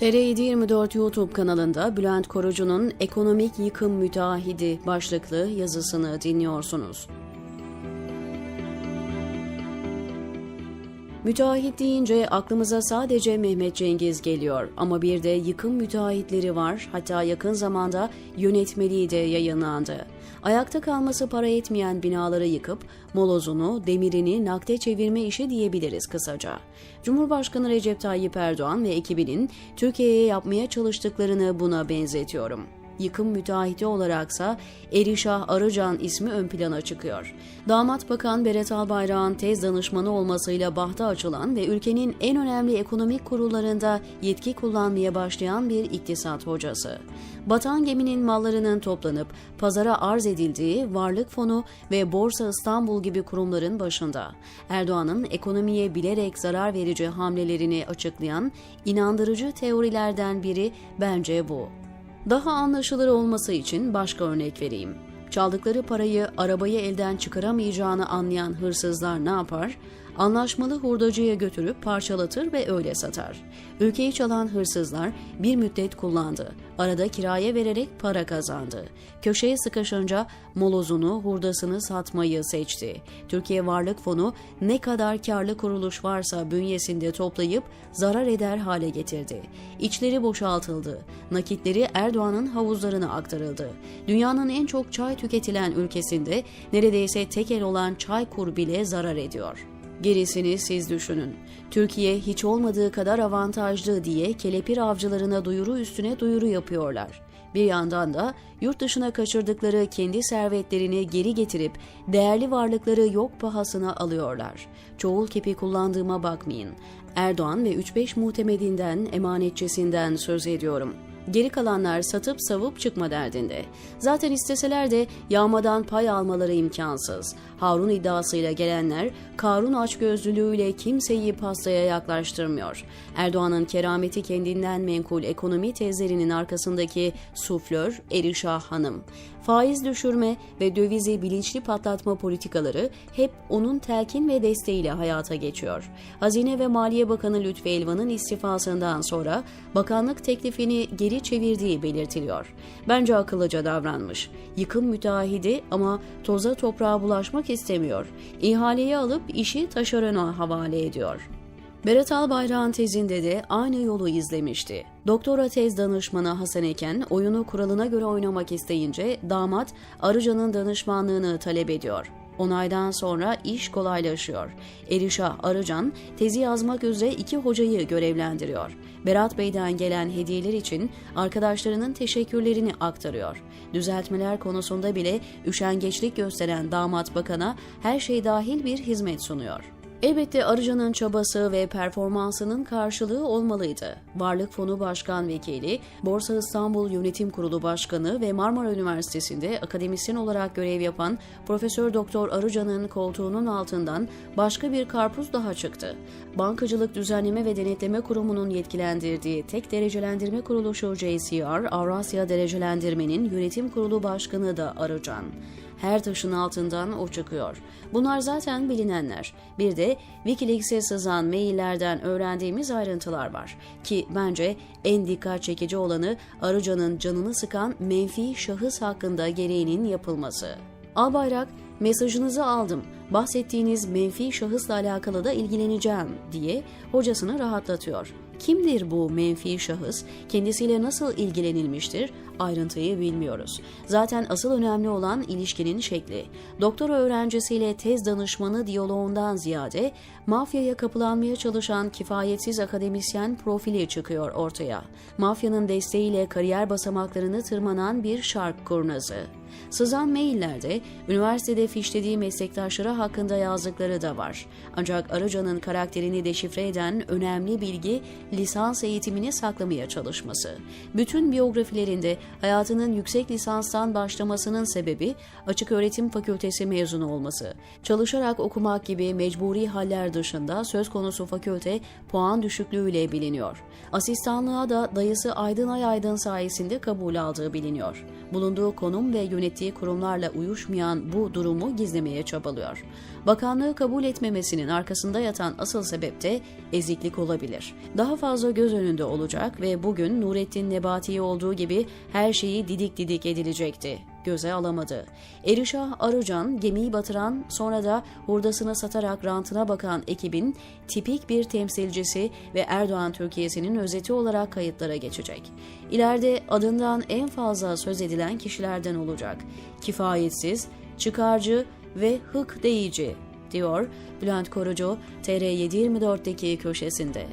TR724 YouTube kanalında Bülent Korucu'nun Ekonomik Yıkım Müteahhidi başlıklı yazısını dinliyorsunuz. Müteahhit deyince aklımıza sadece Mehmet Cengiz geliyor ama bir de yıkım müteahhitleri var hatta yakın zamanda yönetmeliği de yayınlandı. Ayakta kalması para etmeyen binaları yıkıp molozunu, demirini nakde çevirme işi diyebiliriz kısaca. Cumhurbaşkanı Recep Tayyip Erdoğan ve ekibinin Türkiye'ye yapmaya çalıştıklarını buna benzetiyorum yıkım müteahhiti olaraksa Erişah Arıcan ismi ön plana çıkıyor. Damat Bakan Berat Albayrak'ın tez danışmanı olmasıyla bahta açılan ve ülkenin en önemli ekonomik kurullarında yetki kullanmaya başlayan bir iktisat hocası. Batan geminin mallarının toplanıp pazara arz edildiği Varlık Fonu ve Borsa İstanbul gibi kurumların başında. Erdoğan'ın ekonomiye bilerek zarar verici hamlelerini açıklayan inandırıcı teorilerden biri bence bu. Daha anlaşılır olması için başka örnek vereyim. Çaldıkları parayı arabayı elden çıkaramayacağını anlayan hırsızlar ne yapar? Anlaşmalı hurdacıya götürüp parçalatır ve öyle satar. Ülkeyi çalan hırsızlar bir müddet kullandı. Arada kiraya vererek para kazandı. Köşeye sıkışınca molozunu, hurdasını satmayı seçti. Türkiye Varlık Fonu ne kadar karlı kuruluş varsa bünyesinde toplayıp zarar eder hale getirdi. İçleri boşaltıldı. Nakitleri Erdoğan'ın havuzlarına aktarıldı. Dünyanın en çok çay tüketilen ülkesinde neredeyse tek el olan Çaykur bile zarar ediyor. Gerisini siz düşünün. Türkiye hiç olmadığı kadar avantajlı diye kelepir avcılarına duyuru üstüne duyuru yapıyorlar. Bir yandan da yurt dışına kaçırdıkları kendi servetlerini geri getirip değerli varlıkları yok pahasına alıyorlar. Çoğul kepi kullandığıma bakmayın. Erdoğan ve 3-5 muhtemedinden, emanetçisinden söz ediyorum. Geri kalanlar satıp savup çıkma derdinde. Zaten isteseler de yağmadan pay almaları imkansız. Harun iddiasıyla gelenler Karun açgözlülüğüyle kimseyi pastaya yaklaştırmıyor. Erdoğan'ın kerameti kendinden menkul ekonomi tezlerinin arkasındaki suflör Erişah Hanım. Faiz düşürme ve dövizi bilinçli patlatma politikaları hep onun telkin ve desteğiyle hayata geçiyor. Hazine ve Maliye Bakanı Lütfü Elvan'ın istifasından sonra bakanlık teklifini geri çevirdiği belirtiliyor. Bence akıllıca davranmış. Yıkım müteahhidi ama toza toprağa bulaşmak istemiyor. İhaleyi alıp işi taşerona havale ediyor. Berat Albayrak'ın tezinde de aynı yolu izlemişti. Doktora tez danışmanı Hasan Eken oyunu kuralına göre oynamak isteyince damat Arıcan'ın danışmanlığını talep ediyor. Onaydan sonra iş kolaylaşıyor. Erişah Arıcan tezi yazmak üzere iki hocayı görevlendiriyor. Berat Bey'den gelen hediyeler için arkadaşlarının teşekkürlerini aktarıyor. Düzeltmeler konusunda bile üşengeçlik gösteren damat bakana her şey dahil bir hizmet sunuyor. Elbette Arıcan'ın çabası ve performansının karşılığı olmalıydı. Varlık Fonu Başkan Vekili, Borsa İstanbul Yönetim Kurulu Başkanı ve Marmara Üniversitesi'nde akademisyen olarak görev yapan Profesör Doktor Arıcan'ın koltuğunun altından başka bir karpuz daha çıktı. Bankacılık Düzenleme ve Denetleme Kurumu'nun yetkilendirdiği tek derecelendirme kuruluşu JCR, Avrasya Derecelendirme'nin yönetim kurulu başkanı da Arıcan. Her taşın altından o çıkıyor. Bunlar zaten bilinenler. Bir de Wikileaks'e sızan maillerden öğrendiğimiz ayrıntılar var. Ki bence en dikkat çekici olanı Arıcan'ın canını sıkan menfi şahıs hakkında gereğinin yapılması. Albayrak, mesajınızı aldım, bahsettiğiniz menfi şahısla alakalı da ilgileneceğim diye hocasını rahatlatıyor. Kimdir bu menfi şahıs? Kendisiyle nasıl ilgilenilmiştir? Ayrıntıyı bilmiyoruz. Zaten asıl önemli olan ilişkinin şekli. Doktora öğrencisiyle tez danışmanı diyaloğundan ziyade mafyaya kapılanmaya çalışan kifayetsiz akademisyen profili çıkıyor ortaya. Mafyanın desteğiyle kariyer basamaklarını tırmanan bir şark kurnazı. Sızan maillerde üniversitede fişlediği meslektaşları hakkında yazdıkları da var. Ancak Arıcan'ın karakterini deşifre eden önemli bilgi lisans eğitimini saklamaya çalışması. Bütün biyografilerinde hayatının yüksek lisanstan başlamasının sebebi açık öğretim fakültesi mezunu olması. Çalışarak okumak gibi mecburi haller dışında söz konusu fakülte puan düşüklüğüyle biliniyor. Asistanlığa da dayısı Aydın Ay sayesinde kabul aldığı biliniyor. Bulunduğu konum ve yönettiği kurumlarla uyuşmayan bu durumu gizlemeye çabalıyor. Bakanlığı kabul etmemesinin arkasında yatan asıl sebep de eziklik olabilir. Daha fazla göz önünde olacak ve bugün Nurettin Nebati'ye olduğu gibi her şeyi didik didik edilecekti. Göze alamadı. Erişah Arıcan gemiyi batıran sonra da hurdasını satarak rantına bakan ekibin tipik bir temsilcisi ve Erdoğan Türkiye'sinin özeti olarak kayıtlara geçecek. İleride adından en fazla söz edilen kişilerden olacak. Kifayetsiz, çıkarcı ve hık deyici diyor Bülent Korucu TR724'deki köşesinde.